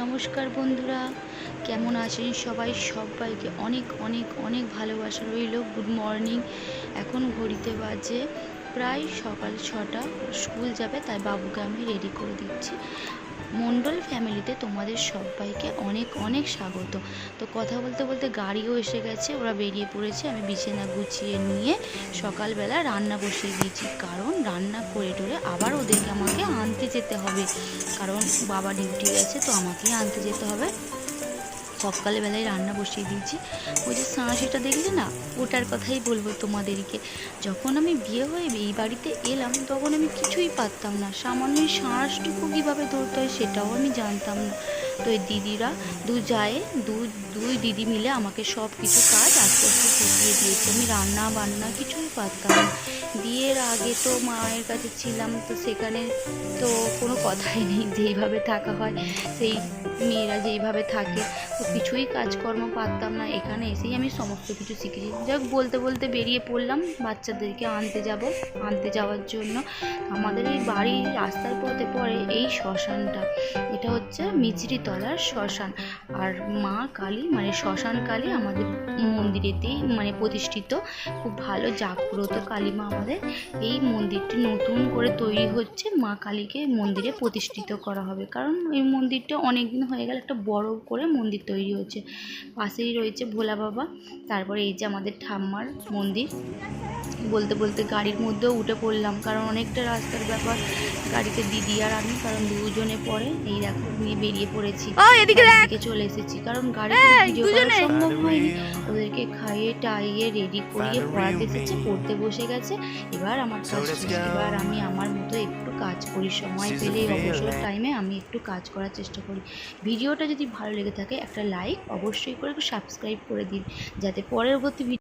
নমস্কার বন্ধুরা, কেমন আছেন সবাই? সবাইকে অনেক অনেক অনেক ভালোবাসা রইল। গুড মর্নিং এখন ঘড়িতে বাজে প্রায় সকাল ছটা। স্কুল যাবে, তাই বাবুকে আমি রেডি করে দিচ্ছি। মণ্ডল ফ্যামিলিতে তোমাদের সবাইকে অনেক অনেক স্বাগত। তো কথা বলতে বলতে গাড়িও এসে গেছে, ওরা বেরিয়ে পড়েছে। আমি বিছানা গুছিয়ে নিয়ে সকালবেলা রান্না বসিয়ে দিয়েছি। কারণ রান্না করে টরে আবার ওদেরকে আমাকে যেতে হবে। কারণ বাবা ডিউটি আছে তো আমাকেই আনতে যেতে হবে। সকালবেলায় রান্না বসিয়ে দিয়েছি। ওই যে সাঁড়াশিটা দেখলে না, ওটার কথাই বলব তোমাদেরকে। যখন আমি বিয়ে হয়ে এই বাড়িতে এলাম, তখন আমি কিছুই পারতাম না। সামান্য শাঁসটুকু কীভাবে ধরতে হয় সেটাও আমি জানতাম না। তো এই দিদিরা দু যায়, দু, দুই দিদি মিলে আমাকে সব কিছু কাজ আস্তে আস্তে শিখিয়ে দিয়েছে। আমি রান্না বান্না কিছুই পারতাম বিয়ের আগে তো মায়ের কাছে ছিলাম, তো সেখানে তো কোনো কথাই নেই যেইভাবে থাকা হয়, সেই মেয়েরা যেইভাবে থাকে, তো কিছুই কাজকর্ম পারতাম না। এখানে এসেই আমি সমস্ত কিছু শিখেছি। যাক বলতে বলতে বেরিয়ে পড়লাম বাচ্চাদেরকে আনতে যাব, আনতে যাওয়ার জন্য। আমাদের এই বাড়ির রাস্তার পথে পড়ে এই শ্মশানটা। এটা হচ্ছে মিচড়িতলার শ্মশান। আর মা কালী মানে শ্মশান কালী আমাদের মন্দিরেতেই মানে প্রতিষ্ঠিত। খুব ভালো, জাগ্রত কালী মা আমাদের। এই মন্দিরটি নতুন করে তৈরি হচ্ছে। মা কালীকে মন্দিরে প্রতিষ্ঠিত করা হবে। কারণ এই মন্দিরটা অনেক দিন হয়ে গেল, একটা বড় করে মন্দির তৈরি হচ্ছে। পাশেই রয়েছে ভোলা বাবা। তারপরে এই যে আমাদের ঠাম্মার মন্দির। বলতে বলতে গাড়ির মধ্যেও উঠে পড়লাম। কারণ অনেকটা রাস্তার ব্যাপার। গাড়িতে দিদি আর আমি, কারণ দুজনে পরে। এই দেখো, নিয়ে বেরিয়ে পড়েছি। চলে এসেছি কারণ গাড়ি এই, করা সম্ভব হয়নি। ওদেরকে খাইয়ে টাইয়ে রেডি করিয়ে পড়াতে এসেছে পড়তে বসে গেছে। এবার আমার কাজ এবার আমি আমার মতো একটু কাজ করি সময় পেলে অবসর টাইমে আমি একটু কাজ করার চেষ্টা করি। ভিডিওটা যদি ভালো লেগে থাকে একটা লাইক অবশ্যই করে একটু সাবস্ক্রাইব করে দিন যাতে পরবর্তী ভিডিও